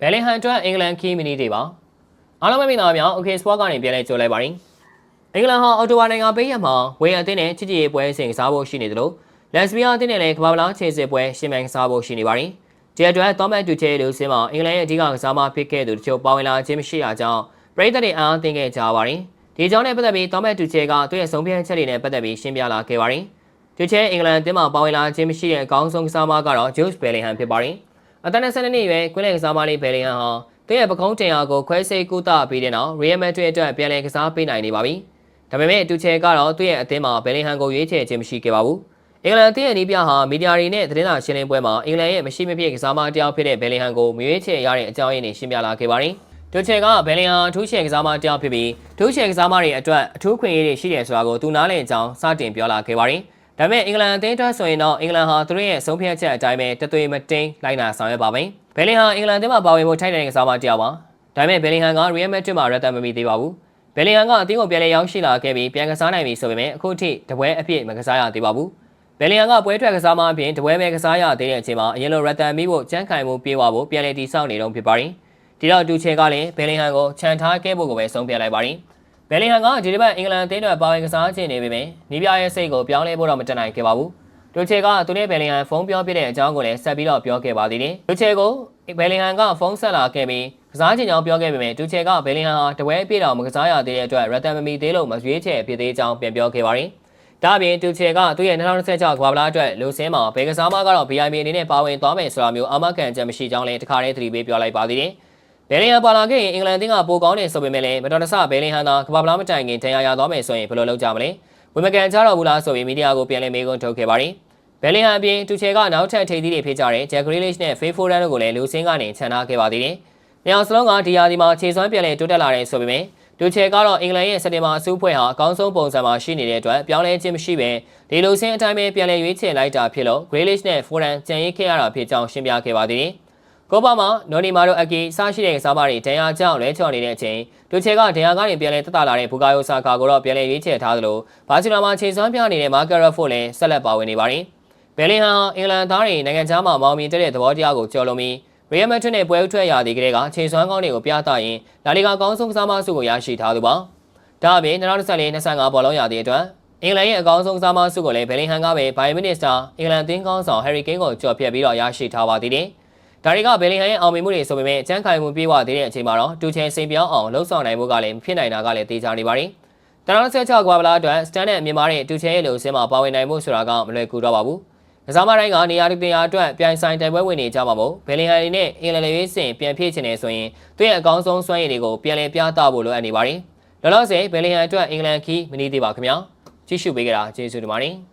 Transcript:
ဘယ်လင်ဟန်အတွက်အင်္ဂလန်ခီးမီနီတွေပါအားလုံးပဲမင်္ဂလာပါဗျာ Okay Sport ကနေပြန်လဲကြိုလိုက်ပါရင်အင်္ဂလန်ဟာအော်တိုဝါနိုင်ငံပေးရမှာဝေယံအသင်းနဲ့ချစ်ကြည်ရေးပွဲစဉ်ကစားဖို့ရှိနေသလိုလက်စပီးယားအသင်းနဲ့လည်းကမ္ဘာ့လားခြေစစ်ပွဲရှင်မြန်ကစားဖို့ရှိနေပါရင်ဒီအတွက်သောမတ်တူချေလူစင်းမှာအင်္ဂလန်ရဲ့အဓိကကစားမဖြစ်ခဲ့သူတချို့ပါဝင်လာခြင်းမရှိတာကြောင့်ပရိသတ်တွေအားအသင်းခဲ့ကြပါရင်ဒီကြောင့်နဲ့ပတ်သက်ပြီးသောမတ်တူချေကသူ့ရဲ့ဆုံးဖြတ်ချက်တွေနဲ့ပတ်သက်ပြီးရှင်းပြလာခဲ့ပါရင်တူချေအင်္ဂလန်အသင်းမှာပါဝင်လာခြင်းမရှိတဲ့အကောင်းဆုံးကစားမကတော့ Jules Bellingham ဖြစ်ပါရင် အသက်22နှစ်ရွယ်ကွင်းလယ်ကစားမလေးဘယ်လင်ဟန်ဟာသူ့ရဲ့ပကုံးတင်အားကိုခွဲစိတ်ကုသပြီးတဲ့နောက် Real Madrid အတွက်ပြန်လည်ကစားပေးနိုင်နေပါပြီ။ဒါပေမဲ့အတူချဲကတော့သူ့ရဲ့အသင်းမှာဘယ်လင်ဟန်ကိုရွေးချယ်ခြင်းမရှိခဲ့ပါဘူး။အင်္ဂလန်အသင်းရဲ့နီးပြဟာမီဒီယာတွေနဲ့သတင်းစာရှင်းလင်းပွဲမှာအင်္ဂလန်ရဲ့မရှိမဖြစ်ကစားမတယောက်ဖြစ်တဲ့ဘယ်လင်ဟန်ကိုမရွေးချယ်ရတဲ့အကြောင်းရင်းတွေရှင်းပြလာခဲ့ပါတယ်။တူချဲကဘယ်လင်ဟန်အထူးချယ်ကစားမတယောက်ဖြစ်ပြီးအထူးချယ်ကစားမတွေအတွက်အထူးခွင့်ရေးတွေရှိတယ်ဆိုတာကိုသူနားလည်အကြောင်းစတင်ပြောလာခဲ့ပါတယ်။ ဒါပေမဲ့အင်္ဂလန်အသင်းအတွက်ဆိုရင်တော့အင်္ဂလန်ဟာသူတို့ရဲ့ဆုံးဖြတ်ချက်အတိုင်းပဲတသွေးမတိန်လိုက်နာဆောင်ရွက်ပါမယ်။ဘယ်လင်ဟန်အင်္ဂလန်အသင်းမှာပါဝင်ဖို့ထိုက်တဲ့ကစားမတစ်ယောက်ပါ။ဒါပေမဲ့ဘယ်လင်ဟန်က Real Madrid မှာရက်တံမမီသေးပါဘူး။ဘယ်လင်ဟန်ကအသင်းကိုပြန်လည်ရောက်ရှိလာခဲ့ပြီးပြန်ကစားနိုင်ပြီဆိုပေမဲ့အခုထိတပွဲအပြည့်မကစားရသေးပါဘူး။ဘယ်လင်ဟန်ကပွဲထွက်ကစားမအပြင်တပွဲပဲကစားရသေးတဲ့အချိန်မှာအရင်လိုရက်တံမီဖို့ကြမ်းခိုင်မှုပြေးဝဖို့ပြန်လည်တည်ဆောက်နေတော့ဖြစ်ပါတယ်။ဒီတော့တူချေကလည်းဘယ်လင်ဟန်ကိုခြံထားခဲ့ဖို့ကိုပဲဆုံးဖြတ်လိုက်ပါတယ်။ ဘယ်လင်ဟန်ကဒီတစ်ပတ်အင်္ဂလန်အသင်းတွေပါဝင်ကစားခြင်းနေပေမဲ့နီးပြရဲ့စိတ်ကိုပြောင်းလဲဖို့တော့မတတ်နိုင်ခဲ့ပါဘူး။တူချေကသူနဲ့ဘယ်လင်ဟန်ဖုန်းပြောပြတဲ့အကြောင်းကိုလည်းဆက်ပြီးတော့ပြောခဲ့ပါသေးတယ်။တူချေကိုဘယ်လင်ဟန်ကဖုန်းဆက်လာခဲ့ပြီးကစားခြင်းကြောင့်ပြောခဲ့ပေမဲ့တူချေကဘယ်လင်ဟန်ဟာတပွဲအပြည့်တော်မကစားရသေးတဲ့အတွက်ရက်တန်မမီသေးလို့မရွေးချယ်ဖြစ်သေးကြောင်းပြန်ပြောခဲ့ပါတယ်။ဒါ့အပြင်တူချေကသူ့ရဲ့2026ကမ္ဘာ့လားအတွက်လူစင်းမှာဘယ်ကစားမကတော့ VIP အနေနဲ့ပါဝင်သွားမယ်ဆိုတာမျိုးအာမခံချက်မရှိကြောင်းလည်းတခါတည်းသတိပေးပြောလိုက်ပါသေးတယ်။ ဘယ်လင်ဟန်ပါလာခဲ့ရင်အင်္ဂလန်အသင်းကပိုကောင်းတယ်ဆိုပေမဲ့လည်းမတော်တဆဘယ်လင်ဟန်သာကမ္ဘာ့လားမတိုင်ခင်တန်ရာရသွားမယ်ဆိုရင်ဘယ်လိုလုပ်ကြမလဲ။ဝီမကန်ကြတော့ဘူးလားဆိုပြီးမီဒီယာကိုပြန်လည်မေးခွန်းထုတ်ခဲ့ပါတယ်။ဘယ်လင်ဟန်အပြင်တူချေကနောက်ထပ်ထိပ်သီးတွေဖြစ်ကြတဲ့ဂျက်ဂရီလစ်နဲ့ဖေးဖိုရန်တို့ကိုလည်းလူစင်းကနေခြံထားခဲ့ပါသေးတယ်။မြောင်စလုံးကဒီယာဒီမှာခြေစွမ်းပြန်လည်တိုးတက်လာတဲ့ဆိုပေမဲ့တူချေကတော့အင်္ဂလန်ရဲ့စက်တင်ဘာအစည်းအဝေးဟာအကောင်းဆုံးပုံစံမှာရှိနေတဲ့အတွက်ပြောင်းလဲခြင်းမရှိပဲဒီလိုစင်းအတိုင်းပဲပြန်လည်ရွေးချယ်လိုက်တာဖြစ်လို့ Grealish နဲ့ Foden ကြံရိတ်ခဲ့ရတာဖြစ်ကြောင်းရှင်းပြခဲ့ပါသေးတယ်။ ကိုပါမှာနော်နီမာတို့အကီစရှိတဲ့ကစားမတွေဒဏ်ရာကြောင့်လဲချော်နေတဲ့အချိန်တူချေကဒဏ်ရာကနေပြန်လည်တက်တာလာတဲ့ဘူကာယိုဆာကာကိုတော့ပြန်လည်ရွေးချယ်ထားသလိုဘာစီလိုနာမှာခြေစွမ်းပြနေတဲ့မာကာရက်ဖို့လည်းဆက်လက်ပါဝင်နေပါတယ်။ဘယ်လင်ဟန်အင်္ဂလန်သားတွေနိုင်ငံခြားမှာမောင်းမြင်တဲ့သဘောတရားကိုကျော်လွန်ပြီး Real Madrid နဲ့ပွဲဥထွက်ရသည်ကလေးကခြေစွမ်းကောင်းတွေကိုပြသရင်လာလီဂါကောင်းဆုံးကစားမဆုကိုရရှိထားသူပါ။ဒါအပြင်2024-25ဘောလုံးရသည်အတွက်အင်္ဂလန်ရဲ့အကောင်းဆုံးကစားမဆုကိုလည်းဘယ်လင်ဟန်ကပဲဘိုင်မီနစ်စတာအင်္ဂလန်သင်းကောင်းဆောင် Harry Kane ကိုကြော်ဖြတ်ပြီးတော့ရရှိထားပါသေးတယ်။ ဒါတွေကဘယ်လင်ဟန်ရဲ့အောင်မြင်မှုတွေဆိုပေမဲ့အကျန်းခိုင်မှုပြေဝသေးတဲ့အချိန်မှာတော့တူချင်စိန်ပြောင်းအောင်လှုပ်ဆောင်နိုင်မှုကလည်းမဖြစ်နိုင်တာကလည်းတေချာနေပါတယ်။တနင်္လာဆက်ချကွာဗလာအတွက်စတန်နဲ့မြန်မာတဲ့တူချင်ရဲ့လူစင်းမှာပါဝင်နိုင်မှုဆိုတာကမလွယ်ကူတော့ပါဘူး။ကစားမတိုင်းကနေရာတရာအတွက်ပြိုင်ဆိုင်တိုက်ပွဲဝင်နေကြမှာမို့ဘယ်လင်ဟန်နဲ့အင်္ဂလန်လေးစင်ပြန်ဖြည့်ချင်နေဆိုရင်သူ့ရဲ့အကောင်းဆုံးစွမ်းရည်တွေကိုပြန်လည်ပြသဖို့လိုအပ်နေပါတယ်။လောလောဆယ်ဘယ်လင်ဟန်အတွက်အင်္ဂလန်ခီးမနီးသေးပါခင်ဗျာ။ကြည့်ရှုပေးကြတာကျေးဇူးတင်ပါတယ်။